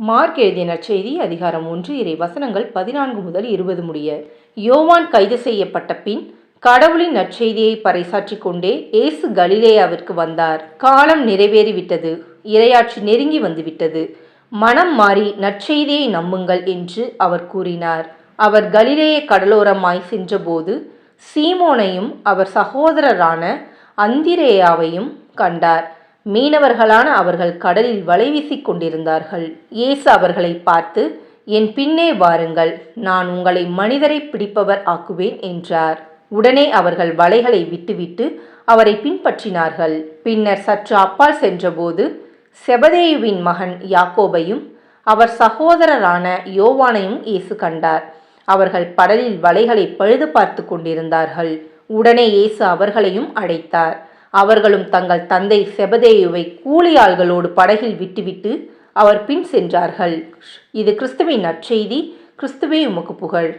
Mark எழுதிய நற்செய்தி அதிகாரம் ஒன்று இறை வசனங்கள் பதினான்கு முதல் இருபது முடிய. யோவான் கைது செய்யப்பட்ட பின் கடவுளின் நற்செய்தியை பறைசாற்றி கொண்டே இயேசு கலிலேயாவிற்கு வந்தார். காலம் நிறைவேறிவிட்டது. இரையாட்சி நெருங்கி வந்துவிட்டது. மனம் மாறி நற்செய்தியை நம்புங்கள் என்று அவர் கூறினார். அவர் கலிலேய கடலோரமாய் சென்றபோது சீமோனையும் அவர் சகோதரரான அந்திரேயாவையும் கண்டார். மீனவர்களான அவர்கள் கடலில் வலை வீசிக் கொண்டிருந்தார்கள். இயேசு அவர்களை பார்த்து என் பின்னே வாருங்கள் நான் உங்களை மனிதரை பிடிப்பவர் ஆக்குவேன் என்றார். உடனே அவர்கள் வலைகளை விட்டுவிட்டு அவரை பின்பற்றினார்கள். பின்னர் சற்று அப்பால் சென்றபோது செபதேயுவின் மகன் யாக்கோபையும் அவர் சகோதரரான யோவானையும் இயேசு கண்டார். அவர்கள் கடலில் வலைகளை பழுது பார்த்து கொண்டிருந்தார்கள். உடனே இயேசு அவர்களையும் அழைத்தார். அவர்களும் தங்கள் தந்தை செபதேயுவை கூலியாள்களோடு படகில் விட்டுவிட்டு அவர் பின் சென்றார்கள். இது கிறிஸ்துவின் நற்செய்தி. கிறிஸ்துவே உமக்கு புகழ்.